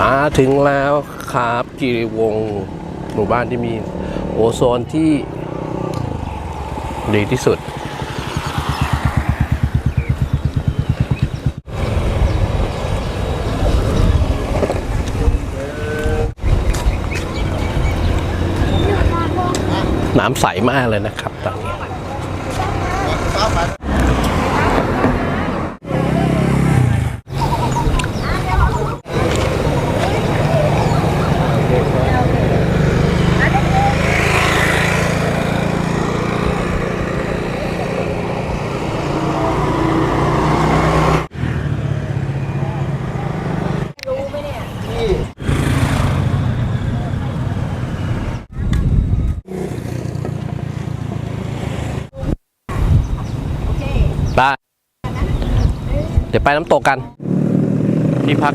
มาถึงแล้วครับกิริวงหมู่บ้านที่มีโอโซนที่ดีที่สุด น้ำใสมากเลยนะครับตอนนี้ ได้ เดี๋ยวไปน้ำตกกัน ที่พักก็